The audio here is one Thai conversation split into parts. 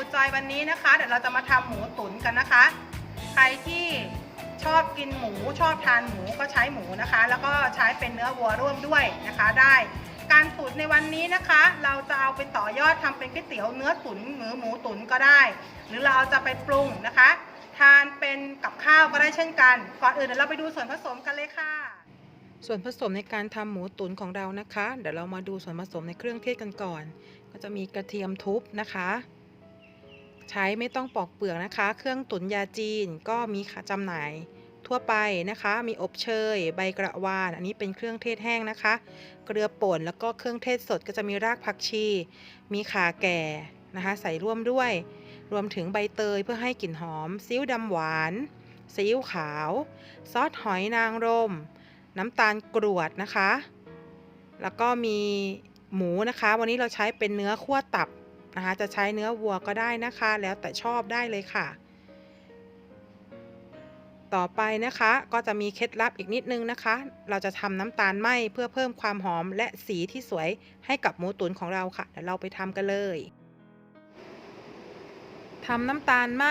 รูจอยวันนี้นะคะ เดี๋ยวเราจะมาทำหมูตุ๋นกันนะคะ ใครที่ชอบกินหมูชอบทานหมูก็ใช้หมูนะคะ แล้วก็ใช้เป็นเนื้อวัวร่วมด้วยนะคะ ได้การตุ๋นในวันนี้นะคะ เราจะเอาไปต่อยอดทำเป็นก๋วยเตี๋ยวเนื้อตุ๋นหรือหมูตุ๋นก็ได้ หรือเราจะไปปรุงนะคะ ทานเป็นกับข้าวก็ได้เช่นกันก่อนอื่นเดี๋ยวเราไปดูส่วนผสมกันเลยค่ะ ส่วนผสมในการทำหมูตุ๋นของเรานะคะ เดี๋ยวเรามาดูส่วนผสมในเครื่องเทศกันก่อน ก็จะมีกระเทียมทุบนะคะ ใช้ไม่ต้องปอกเปลือกนะคะ เครื่องตุ๋นยาจีนก็มีจำหน่ายทั่วไปนะคะ มีอบเชย ใบกระวาน อันนี้เป็นเครื่องเทศแห้งนะคะ เกลือป่นแล้วก็เครื่องเทศสดก็จะมีรากผักชี มีข่าแก่นะคะ ใส่ร่วมด้วย รวมถึงใบเตยเพื่อให้กลิ่นหอมซีอิ๊วดำหวานซีอิ๊วขาว ซอสหอยนางรม น้ำตาลกรวดนะคะ แล้วก็มีหมูนะคะ วันนี้เราใช้เป็นเนื้อขั้วตับ นะคะจะใช้เนื้อวัวก็ได้นะคะ แล้วแต่ชอบได้เลยค่ะ ต่อไปนะคะก็จะมีเคล็ดลับอีกนิดนึงนะคะ เราจะทำน้ำตาลไหมเพื่อเพิ่มความหอมและสีที่สวยให้กับหมูตุ๋นของเราค่ะเดี๋ยวเราไปทำกันเลยทำน้ำตาลไหม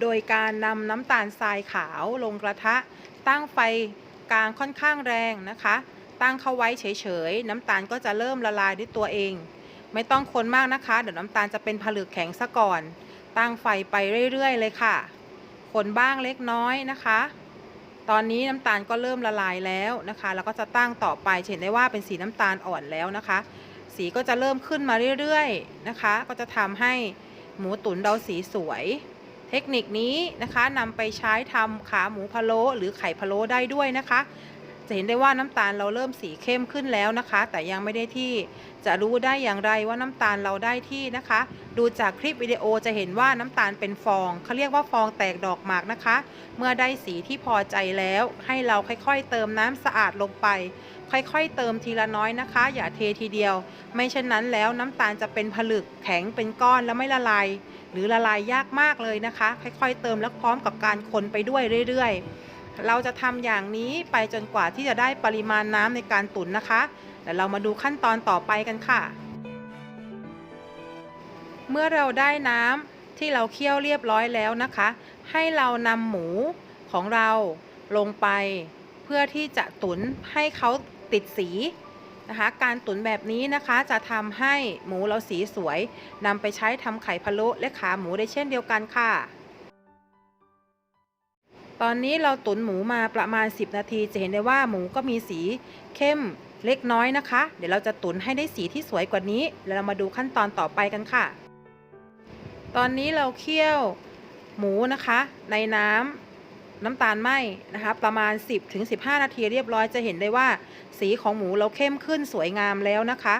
โดยการนำน้ำตาลทรายขาวลงกระทะ ตั้งไฟกลางค่อนข้างแรงนะคะ ตั้งเข้าไว้เฉยๆ น้ำตาลก็จะเริ่มละลายด้วยตัวเอง ไม่ต้องคนมากนะคะ เดี๋ยวน้ำตาลจะเป็นผลึกแข็งซะก่อน ตั้งไฟไปเรื่อยๆเลยค่ะ คนบ้างเล็กน้อยนะคะ ตอนนี้น้ำตาลก็เริ่มละลายแล้วนะคะ แล้วก็จะตั้งต่อไปเห็นได้ว่าเป็นสีน้ำตาลอ่อนแล้วนะคะ สีก็จะเริ่มขึ้นมาเรื่อยๆนะคะ ก็จะทำให้หมูตุ๋นเราสีสวย เทคนิคนี้นะคะนำไปใช้ทำขาหมูพะโล้หรือไข่พะโล้ได้ด้วยนะคะ จะเห็นได้ว่าน้ำตาลเราเริ่มสีเข้มขึ้นแล้วนะคะ แต่ยังไม่ได้ที่จะรู้ได้อย่างไรว่าน้ำตาลเราได้ที่นะคะ ดูจากคลิปวิดีโอจะเห็นว่าน้ำตาลเป็นฟองเขาเรียกว่าฟองแตกดอกหมากนะคะ เมื่อได้สีที่พอใจแล้ว ให้เราค่อยๆ เติมน้ำสะอาดลงไป ค่อยๆ เติมทีละน้อยนะคะ อย่าเททีเดียว ไม่เช่นนั้นแล้วน้ำตาลจะเป็นผลึกแข็งเป็นก้อนแล้วไม่ละลาย หรือละลายยากมากเลยนะคะ ค่อยๆ เติมและพร้อมกับการคนไปด้วยเรื่อยๆ เราจะทำอย่างนี้ไปจนกว่าที่จะได้ปริมาณน้ำในการตุ๋นนะคะเดี๋ยวเรามาดูขั้นตอนต่อไปกันค่ะ เมื่อเราได้น้ำที่เราเคี่ยวเรียบร้อยแล้วนะคะ ให้เรานำหมูของเราลงไป เพื่อที่จะตุ๋นให้เขาติดสีนะคะ การตุ๋นแบบนี้นะคะจะทำให้หมูเราสีสวยนำไปใช้ทำไข่พะโล้และขาหมูได้เช่นเดียวกันค่ะ ตอนนี้เราตุ๋นหมูมาประมาณ 10 นาที จะเห็นได้ว่าหมูก็มีสีเข้มเล็กน้อยนะคะ เดี๋ยวเราจะตุ๋นให้ได้สีที่สวยกว่านี้แล้วเรามาดูขั้นตอนต่อไปกันค่ะ ตอนนี้เราเคี่ยวหมูนะคะ ในน้ำน้ำตาลไหมนะคะ ประมาณ 10-15 นาทีเรียบร้อยจะเห็นได้ว่า สีของหมูเราเข้มขึ้นสวยงามแล้วนะคะ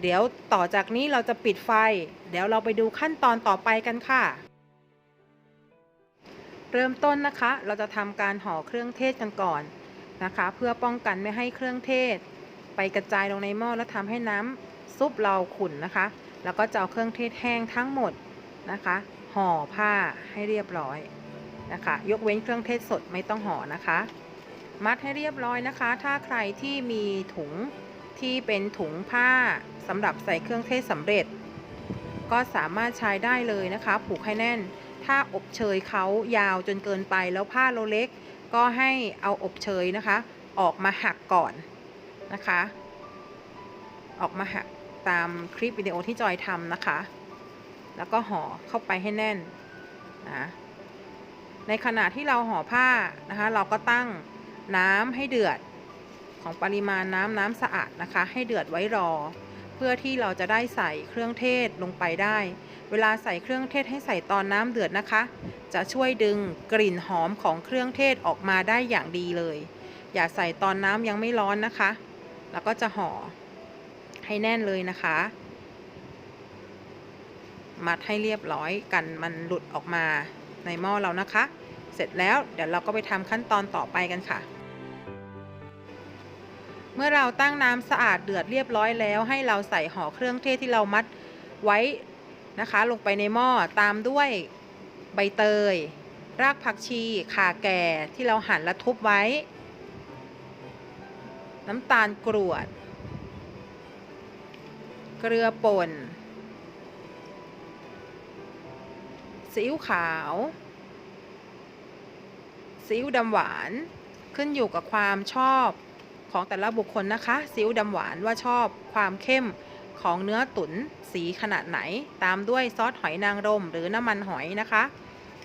เดี๋ยวต่อจากนี้เราจะปิดไฟ เดี๋ยวเราไปดูขั้นตอนต่อไปกันค่ะ เริ่มต้นนะคะ เราจะทำการห่อเครื่องเทศกันก่อนนะคะ เพื่อป้องกันไม่ให้เครื่องเทศ ไปกระจายลงในหม้อแล้วทำให้น้ำซุปเราขุ่นนะคะ แล้วก็จะเอาเครื่องเทศแห้งทั้งหมดนะคะ ห่อผ้าให้เรียบร้อยนะคะ ยกเว้นเครื่องเทศสดไม่ต้องห่อนะคะ มัดให้เรียบร้อยนะคะ ถ้าใครที่มีถุงที่เป็นถุงผ้าสำหรับใส่เครื่องเทศสำเร็จ ก็สามารถใช้ได้เลยนะคะ ผูกให้แน่น ถ้าอบเชยเขายาวจนเกินไปแล้วผ้าเราเล็ก ก็ให้เอาอบเชยนะคะ ออกมาหักก่อนนะคะ ออกมาหักตามคลิปวิดีโอที่จอยทำนะคะ แล้วก็ห่อเข้าไปให้แน่นนะในขณะที่เราห่อผ้านะคะ เราก็ตั้งน้ำให้เดือดของปริมาณน้ำน้ำสะอาดนะคะ ให้เดือดไว้รอ เพื่อที่เราจะได้ใส่เครื่องเทศลงไปได้ เวลาใส่เครื่องเทศให้ใส่ตอนน้ำเดือดนะคะ จะช่วยดึงกลิ่นหอมของเครื่องเทศออกมาได้อย่างดีเลย อย่าใส่ตอนน้ำยังไม่ร้อนนะคะ แล้วก็จะห่อให้แน่นเลยนะคะ มัดให้เรียบร้อยกันมันหลุดออกมาในหม้อเรานะคะ เสร็จแล้วเดี๋ยวเราก็ไปทำขั้นตอนต่อไปกันค่ะ เมื่อเราตั้งน้ำสะอาดเดือดเรียบร้อยแล้ว ให้เราใส่ห่อเครื่องเทศที่เรามัดไว้ นะคะ ลงไปในหม้อตามด้วยใบเตย รากผักชีข่าแก่ที่เราหั่นและทุบไว้ น้ำตาลกรวด เกลือป่นซีอิ๊วขาวซีอิ๊วดำหวานขึ้นอยู่กับความชอบของแต่ละบุคคลนะคะซีอิ๊วดำหวานว่าชอบความเข้ม ของเนื้อตุ๋นสีขนาดไหน ตามด้วยซอสหอยนางรม หรือน้ำมันหอยนะคะ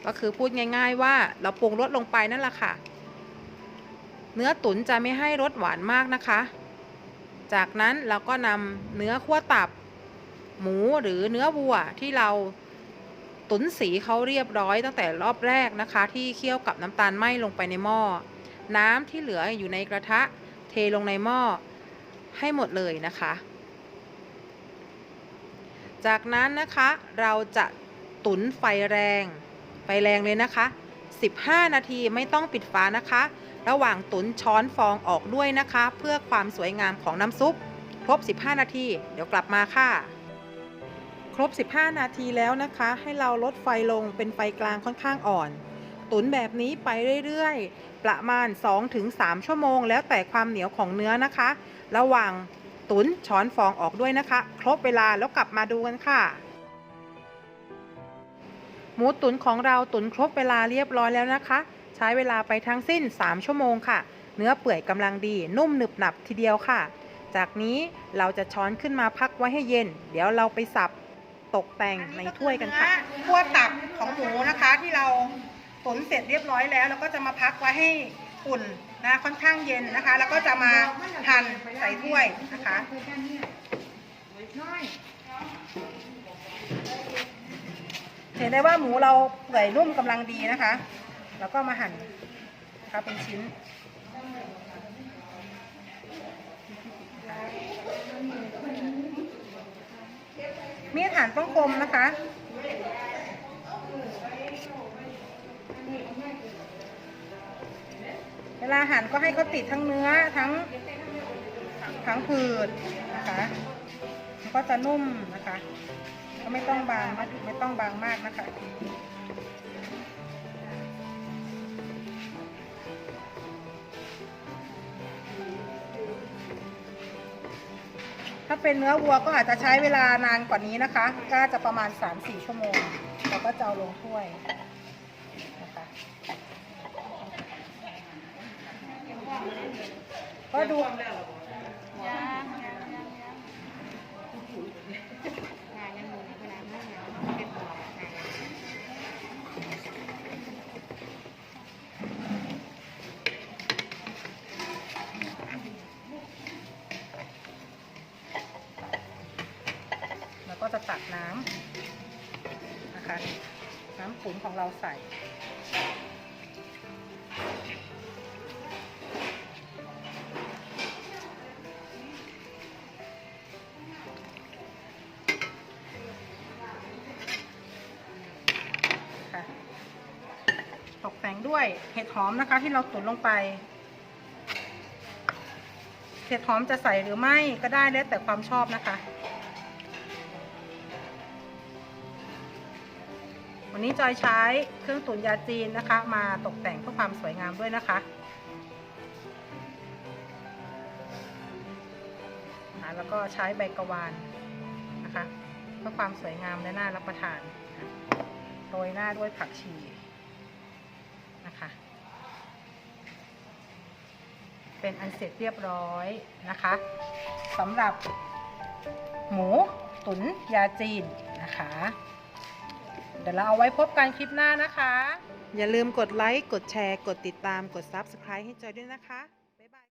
ก็คือพูดง่าย ๆ ว่าเราปรุงรสลงไปนั่นแหละค่ะ เนื้อตุ๋นจะไม่ให้รสหวานมากนะคะ จากนั้นเราก็นำเนื้อขั้วตับ หมูหรือเนื้อวัวที่เราตุ๋นสีเขาเรียบร้อยตั้งแต่รอบแรกนะคะ ที่เคี่ยวกับน้ำตาลไหมลงไปในหม้อ น้ำที่เหลืออยู่ในกระทะเทลงในหม้อให้หมดเลยนะคะ จากนั้นนะคะเราจะตุ๋นไฟแรง ไฟแรงเลยนะคะ 15 นาทีไม่ต้องปิดฝานะคะ ระหว่างตุ๋นช้อนฟองออกด้วยนะคะ เพื่อความสวยงามของน้ำซุป ครบ 15 นาที เดี๋ยวกลับมาค่ะ ครบ 15 นาทีแล้วนะคะ ให้เราลดไฟลงเป็นไฟกลางค่อนข้างอ่อน ตุ๋นแบบนี้ไปเรื่อยๆ ประมาณ 2-3 ชั่วโมง แล้วแต่ความเหนียวของเนื้อนะคะ ระหว่าง ตุ๋นช้อนฟองออกด้วยนะคะ ครบเวลาแล้วกลับมาดูกันค่ะ หมูตุ๋นของเราตุ๋นครบเวลาเรียบร้อยแล้วนะคะ ใช้เวลาไปทั้งสิ้น 3 ชั่วโมงค่ะ เนื้อเปื่อยกำลังดีนุ่มหนึบหนับทีเดียวค่ะ จากนี้เราจะช้อนขึ้นมาพักไว้ให้เย็น เดี๋ยวเราไปสับตกแต่งในถ้วยกันค่ะขั้วตับของหมูนะคะที่เราตุ๋นเสร็จเรียบร้อยแล้ว แล้วก็จะมาพักไว้ให้ อุ่นนะค่อนข้างเย็นนะคะ แล้วก็จะมาหั่นใส่ถ้วยนะคะเห็นได้ว่าหมูเราเปื่อยนุ่มกำลังดีนะคะ แล้วก็มาหั่นนะคะเป็นชิ้น มีดหั่นต้องคมนะคะ เวลาหั่นก็ให้เขาติดทั้งเนื้อทั้งทั้งผืดนะคะมันก็จะนุ่มนะคะ ก็ไม่ต้องบางมากไม่ต้องบางมากนะคะถ้าเป็นเนื้อวัวก็อาจจะใช้เวลานานกว่านี้นะคะ ก็จะประมาณ 3-4 ชั่วโมง เราก็จะเอาลงถ้วยนะคะ ก็ดูย่างแล้วก็จะตักน้ำนะคะ น้ำขุ่นของเราใส่ แต่งด้วยเห็ดหอมนะคะ ที่เราตุ๋นลงไป เห็ดหอมจะใส่หรือไม่ก็ได้แล้วแต่ความชอบนะคะ วันนี้จอยใช้เครื่องตุ๋นยาจีนนะคะ มาตกแต่งเพื่อความสวยงามด้วยนะคะแล้วก็ใช้ใบกระวานนะคะ เพื่อความสวยงามและน่ารับประทานโรยหน้าด้วยผักชี นะคะ เป็นอันเสร็จเรียบร้อยนะคะสำหรับหมูตุ๋นยาจีนนะคะ เดี๋ยวเราเอาไว้พบกันคลิปหน้านะคะ อย่าลืมกดไลค์ กดแชร์ กดติดตาม กด Subscribe ให้จอยด้วยนะคะ